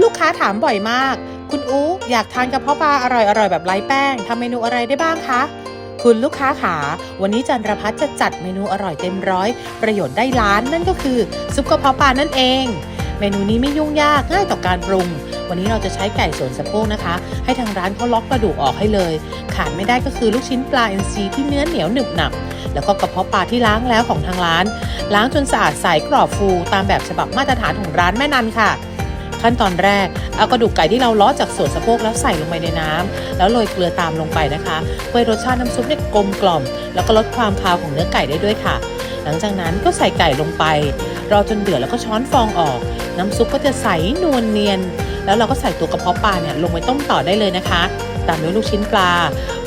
ลูกค้าถามบ่อยมาก คุณอู๋อยากทานกระเพาะปลาอร่อยๆแบบไร้แป้งทำเมนูอะไรได้บ้างคะคุณลูกค้าขา วันนี้จันรพัฒจะจัดเมนูอร่อยเต็มร้อย ประโยชน์ได้ล้านนั่นก็คือ ซุปกระเพาะปลานั่นเอง เมนูนี้ไม่ยุ่งยากง่ายต่อการปรุง วันนี้เราจะใช้ไก่ส่วนสะโพกนะคะ ให้ทางร้านเขาล็อกกระดูกออกให้เลย ขาดไม่ได้ก็คือลูกชิ้นปลาอินทรีที่เนื้อเหนียวหนึบหนับ แล้วก็กระเพาะปลาที่ล้างแล้วของทางร้าน ล้างจนสะอาดใสกรอบฟูตามแบบฉบับมาตรฐานของร้านแม่นันค่ะ ขั้นตอนแรกเอากระดูกไก่ที่เราล้อจากส่วนสะโพกแล้วใส่ลงไปในน้ำแล้วโรยเกลือตามลงไปนะคะเพื่อรสชาติน้ำซุปเนี่ยกลมกล่อม แล้วก็ลดความคาวของเนื้อไก่ได้ด้วยค่ะ หลังจากนั้นก็ใส่ไก่ลงไป รอจนเดือดแล้วก็ช้อนฟองออก น้ำซุปก็จะใสนวลเนียน แล้วเราก็ใส่ตัวกระเพาะปลาเนี่ยลงไปต้มต่อได้เลยนะคะ ตามด้วยลูกชิ้นปลา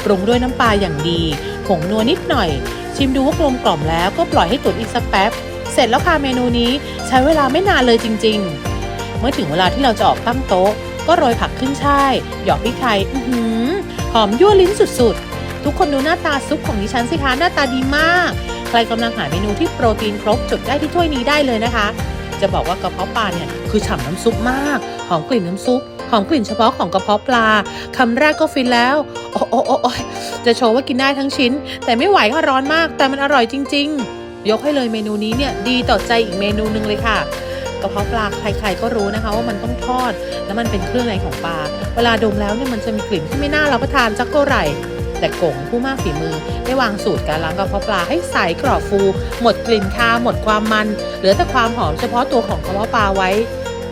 ปรุงด้วยน้ำปลาอย่างดีผงนัวนิดหน่อย ชิมดูว่ากลมกล่อมแล้วก็ปล่อยให้ตุ๋นอีกสักแป๊บ เสร็จแล้วค่ะเมนูนี้ใช้เวลาไม่นานเลยจริง ๆ เมื่อถึงเวลาที่เราจะออกตั้งโต๊ะ ก็โรยผักขึ้นช่ายหยอกพริกไทยอือหือหอมยั่วลิ้นสุดๆ ทุกคนดูหน้าตาซุปของดิฉันสิคะหน้าตาดีมาก ใครกำลังหาเมนูที่โปรตีนครบจดได้ที่ถ้วยนี้ได้เลยนะคะ จะบอกว่ากระเพาะปลาเนี่ยคือฉ่ำน้ำซุปมาก หอมกลิ่นน้ำซุปหอมกลิ่นเฉพาะของกระเพาะปลาคำแรกก็ฟินแล้ว โอ้โอ้โอ้จะโชว์ว่ากินได้ทั้งชิ้น แต่ไม่ไหวค่ะร้อนมาก แต่มันอร่อยจริง ๆ ยกให้เลยเมนูนี้เนี่ยดีต่อใจอีกเมนูหนึ่งเลยค่ะ กระเพาะปลาใครๆก็รู้นะคะ ว่ามันต้องทอดแล้วมันเป็นเครื่องในของปลา เวลาดมแล้วเนี่ยมันจะมีกลิ่นที่ไม่น่ารับประทานสักเท่าไหร่แต่กงผู้มากฝีมือได้วางสูตรการล้างกระเพาะปลาให้ใสกรอบฟู หมดกลิ่นคาวหมดความมัน เหลือแต่ความหอมเฉพาะตัวของกระเพาะปลาไว้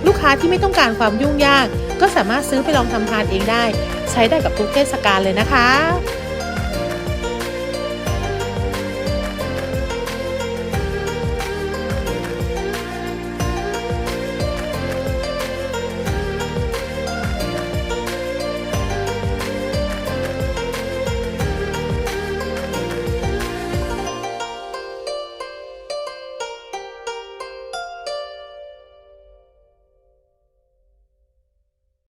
ลูกค้าที่ไม่ต้องการความยุ่งยาก ก็สามารถซื้อไปลองทำทานเองได้ ใช้ได้กับทุกเทศกาลเลยนะคะ